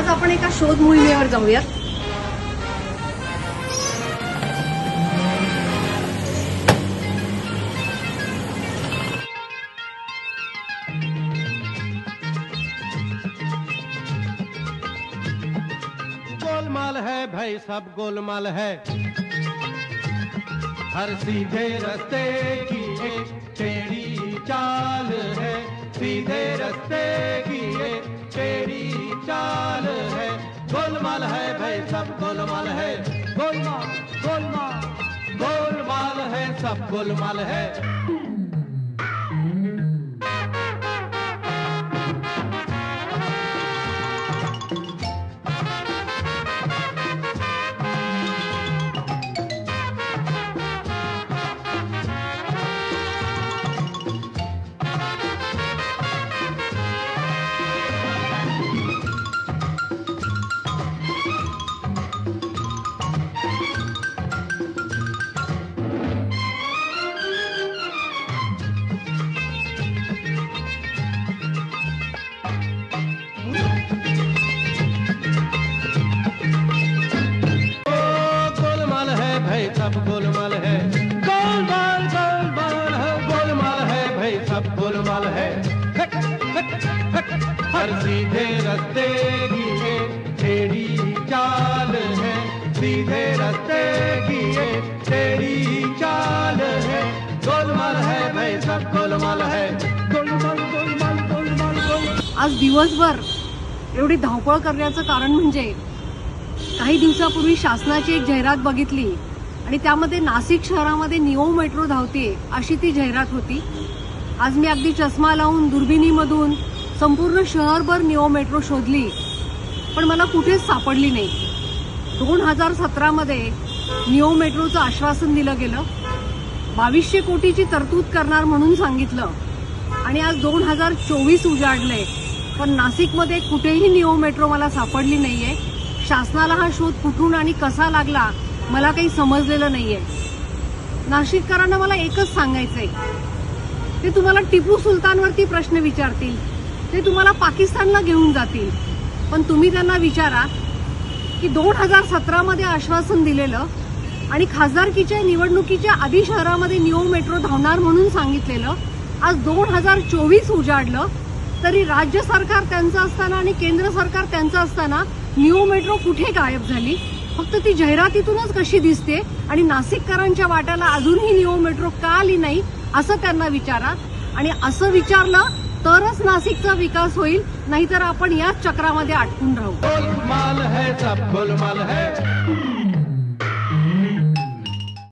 आज एका शोध मोहिमेवर जाऊयात. गोलमाल है भाई, सब गोलमाल है। हर सीधे रस्ते की एक टेढ़ी चाल है। सीधे रास्ते सब गोलमाल है। गोलमाल गोलमाल। गोलमाल है सब गोलमाल है। सब गोलमाल है। गोलमाल गोलमाल है गोलमाल है भाई, सब गोलमाल है। हर सीधे रास्ते की एक टेढ़ी चाल है। सीधे रास्ते की एक टेढ़ी चाल है। गोलमाल है भाई, सब गोलमाल है। गोलमाल गोलमाल गोलमाल। आज दिवसभर एवढी धावपळ करण्याचं कारण म्हणजे काही दिवसापूर्वी शासनाची एक जाहिरात बघितली. आणि त्यामध्ये नाशिक शहरामध्ये निओ मेट्रो धावते अशी ती जाहिरात होती. आज मी अगदी चष्मा लावून दुर्बिणीमधून संपूर्ण शहरभर निओ मेट्रो शोधली. पण मला कुठेच सापडली नाही. दोन हजार सतरामध्ये निओ मेट्रोचं आश्वासन दिलं गेलं. बावीसशे कोटीची तरतूद करणार म्हणून सांगितलं. आणि आज दोन हजार चोवीस उजाडले. पण नाशिकमध्ये कुठेही निओ मेट्रो मला सापडली नाहीये. शासनाला हा शोध कुठून आणि कसा लागला मला काही समजलेलं नाहीये. नाशिककरांना मला एकच सांगायचंय. ते तुम्हाला टिपू सुलतानवरती प्रश्न विचारतील. ते तुम्हाला पाकिस्तानला घेऊन जातील. पण तुम्ही त्यांना विचारा की दोन हजार सतरामध्ये आश्वासन दिलेलं आणि खासदारकीच्या निवडणुकीच्या आधी शहरामध्ये न्यू मेट्रो धावणार म्हणून सांगितलेलं आज दोन हजार चोवीस उजाडलं तरी राज्य सरकार त्यांचं असताना आणि केंद्र सरकार त्यांचं असताना न्यू मेट्रो कुठे गायब झाली? फक्त ती जाहिरातीतूनच कशी दिसते आणि नाशिककरांच्या वाट्याला अजूनही निओ मेट्रो का आली नाही असं त्यांना विचारा. आणि असं विचारलं तरच नाशिकचा विकास होईल नाहीतर आपण याच चक्रामध्ये अटकून राहू.